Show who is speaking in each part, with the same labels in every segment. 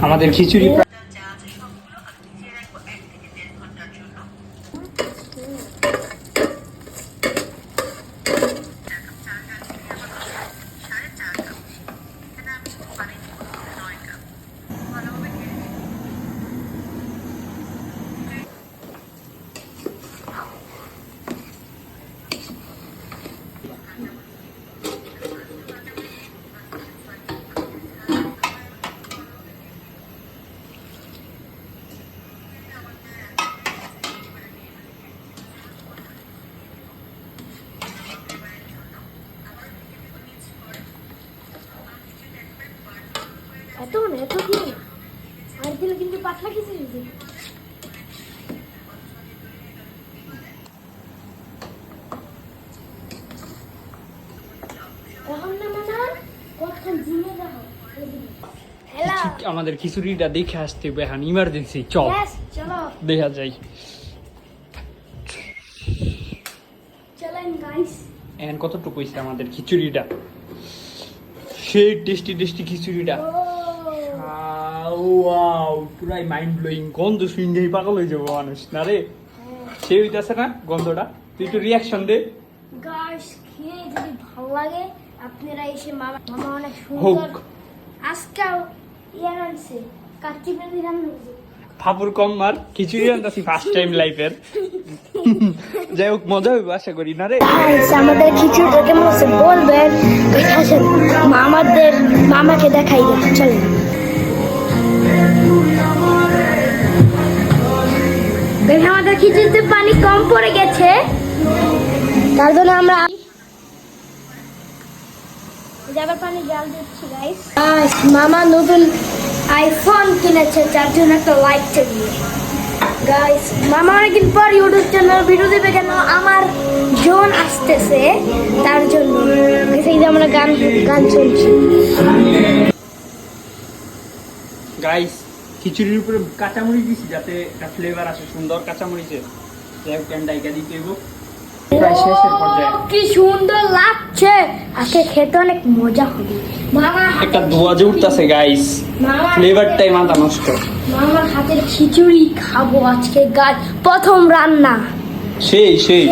Speaker 1: আমাদের খিচুড়ি
Speaker 2: এত না এত না আর দিলে কিন্তু পাতলা কিছু দিবে মানে
Speaker 1: আমাদের খিচুড়িটা দেখে আসতে হবে এখন ইমার্জেন্সি চল। দেখা যাই। এখন কতটুকু হয়েছে আমাদের খিচুড়িটা? সেই টেস্টি টেস্টি খিচুড়িটা। ওয়াও পুরাই মাইন্ড ব্লোয়িং গন্ধ শুনলেই পাগল হয়ে যাব মানুষ না রে? সে হইতাছে না গন্ধটা? তুই একটু রিয়াকশন দে।
Speaker 2: গাইস খেয়ে যদি ভালো লাগে আপনারা এসে মামা মামা অনেক সুন্দর আজকাল ইয়ার আনছে কাচ্চি রান্না
Speaker 1: ফাপুর কম মার খিচুড়ি আনতাছি ফার্স্ট টাইম লাইফের যাই হোক মজা হইব আশা করি না রে?
Speaker 2: গাইস আমাদের খিচুড়িটা কেমন আছে বলবেন? আসেন মামাদের মামাকে দেখাই চলেন। দেখে আমাদের খিচুড়িতে পানি কম পড়ে গেছে। তার জন্য আমরা মামা নতুন আইফোন কিনেছে, যার জন্য একটা লাইক গাইস মামা অনেকদিন পর ইউটিউব চ্যানেল ভিডিও দেবে কেন? আমার জোন আসতেছে, তার জন্য। আমরা গান গান শুনছি
Speaker 1: খিচুড়ির উপরে কাঁচামরিচ দিছি যাতে একটা ফ্লেভার আসে সুন্দর কাঁচামরিচের ডাইকা দিতে হইব
Speaker 2: কি সুন্দর লাগছে। আজকে খেতে অনেক মজা হবে।
Speaker 1: একটা ধোয়া যে উঠতেছে গাইস ফ্লেভারটাই মাথা নষ্ট।
Speaker 2: মামার হাতের খিচুড়ি খাব আজকে গাছ প্রথম রান্না।
Speaker 1: সেই। সেই।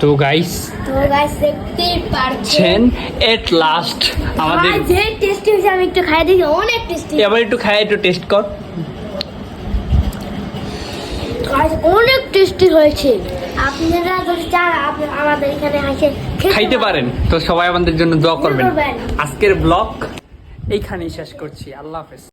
Speaker 1: তো গাইস
Speaker 2: তো গাইস দেখতেই পারছেন।
Speaker 1: এট লাস্ট আমাদের
Speaker 2: আর যে টেস্টি হয়েছে আমি একটু খাই দেখি অনেক টেস্টি
Speaker 1: এবার একটু খাই একটু টেস্ট কর।
Speaker 2: গাইস অনেক টেস্টি হয়েছে। আপনারা যদি চান আমাদের এখানে খেতে
Speaker 1: খাইতে পারেন। তো সবাই আমাদের জন্য দোয়া করবেন।
Speaker 2: করবেন।
Speaker 1: আজকের ব্লগ এইখানেই শেষ করছি। আল্লাহ হাফেজ।